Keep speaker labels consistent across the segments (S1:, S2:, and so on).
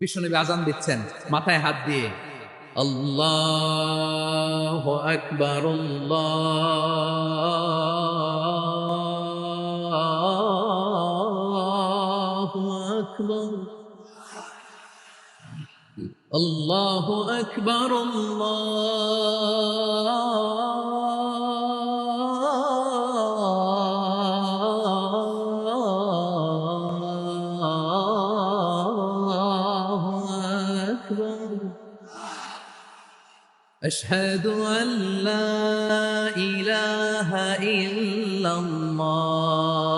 S1: বিষ্ণুনবী আজান দিচ্ছেন মাথায় হাত দিয়ে। আল্লাহ আকবর। আল্লাহ আকবর আল্লাহ أكبر. أشهد أن لا إله إلا الله.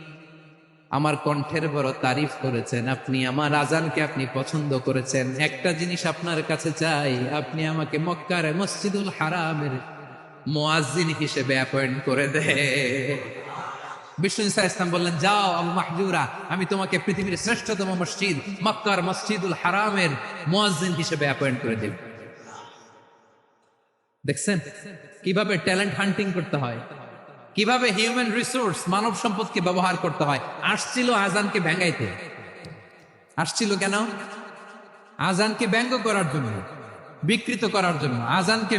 S1: আমার কণ্ঠের বড় তারিফ করেছেন। আপনি আমার আজানকে আপনি পছন্দ করেছেন। একটা জিনিস আপনার কাছে চাই। আপনি আমাকে মক্কার মসজিদুল হারামের মোয়াজিন হিসেবে অ্যাপয়েন্ট করে দে বললেন, যাও মাহজুরা, আমি তোমাকে পৃথিবীর শ্রেষ্ঠতম মসজিদ, মক্কার মসজিদুল হারামের হিসেবে অ্যাপয়েন্ট করে দেব। দেখছেন? কীভাবে ট্যালেন্ট হান্টিং করতে হয়? কীভাবে হিউম্যান রিসোর্স মানব সম্পদকে ব্যবহার করতে হয়? আসছিল আজানকে ভেঙ্গাইতে আসছিল কেন? আজানকে ব্যঙ্গ করার জন্য, বিকৃত করার জন্য। আজানকে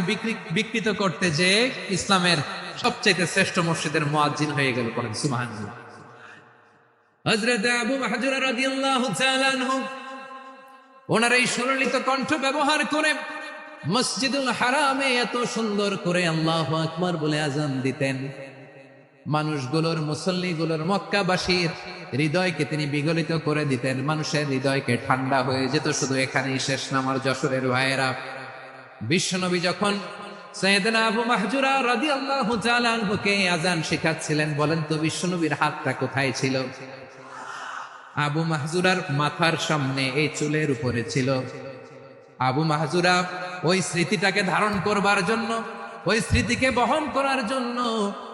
S1: বিকৃত করতে যে ইসলামের সবচেয়ে শ্রেষ্ঠ মসজিদের মুয়াজ্জিন হয়ে গেল করেন আনহু, ওনার এই সুললিত কণ্ঠ ব্যবহার করে মসজিদুল হারামে এত সুন্দর করে আল্লাহ আকবার বলে আজান দিতেন। মানুষগুলোর, মুসল্লিগুলোর মক্কাবাসীর হৃদয়কে তিনি বিগলিত করে দিতেন। মানুষের হৃদয়কে ঠান্ডা হয়ে যেত শুধু এখানেই শেষ নামার যশোরের ভাইয়েরা। বিশ্বনবী যখন আবু মাহজুরা আজান বলেন, তো বিশ্বনবীর হাতটা কোথায় ছিল? আবু মাহজুরার মাথার সামনে এই চুলের উপরে ছিল। আবু মাহজুরা ওই স্মৃতিটাকে ধারণ করবার জন্য, ওই স্মৃতিকে বহন করার জন্য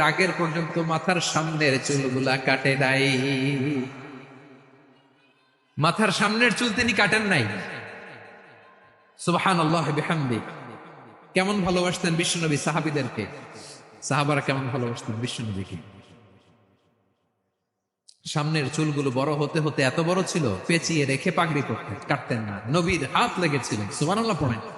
S1: আগের পর্যন্ত মাথার সামনের চুলগুলা কাটে নাই। মাথার সামনের চুল তিনি কাটেন নাই। কেমন ভালোবাসতেন বিশ্বনবী সাহাবীদেরকে? সাহাবারা কেমন ভালোবাসতেন বিশ্বনবীকে? সামনের চুলগুলো বড় হতে হতে এত বড় ছিল, পেঁচিয়ে রেখে পাগড়ি করতেন, কাটতেন না, নবীর হাত লেগেছিল। সুবহানাল্লাহ পড়েন।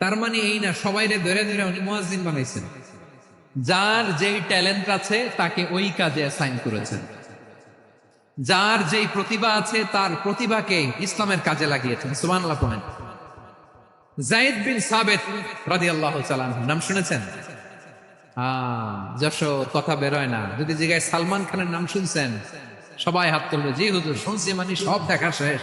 S1: তার মানে এই না সবাই ধরে ধরে উনি মুয়াজ্জিন বানাইছেন। যার যেই ট্যালেন্ট আছে, তাকে ওই কাজে অ্যাসাইন করেছেন। যার যেই প্রতিভা আছে, তার প্রতিভাকে ইসলামের কাজে লাগিয়েছেন। সুবহানাল্লাহ পড়েন। জায়েদ বিন রাদিয়াল্লাহু তাআলা আনহু, নাম শুনেছেন? যশোর, কথা বেরোয় না। যদি জিগায় সালমান খানের নাম শুনছেন, সবাই হাত তুলবে। জি হুজুর, শুনছি মানে সব দেখা শেষ।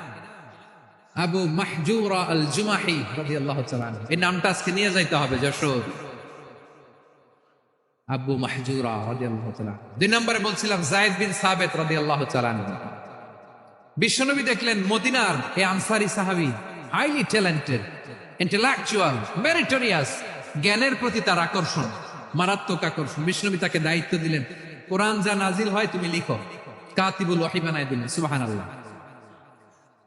S1: আবু মাহজুরা আল জুমাহি আনহু। এই নামটা আজকে নিয়ে যাইতে হবে, যশোর। আবু তাআলা দুই নম্বরে বলছিলাম, জায়েদ বিন আনহু। বিশ্বনবী দেখলেন মদিনার এই আনসারি সাহাবি হাইলি ট্যালেন্টেড ইন্টেলেকচুয়াল মেরিটোরিয়াস জ্ঞানের প্রতি তার আকর্ষণ, মারাত্মক আকর্ষণ। বিষ্ণবী তাকে দায়িত্ব দিলেন, কোরআন যা নাজিল হয় তুমি লিখো। কাতিবুল ওয়াহি দিলেন, সুবহানাল্লাহ।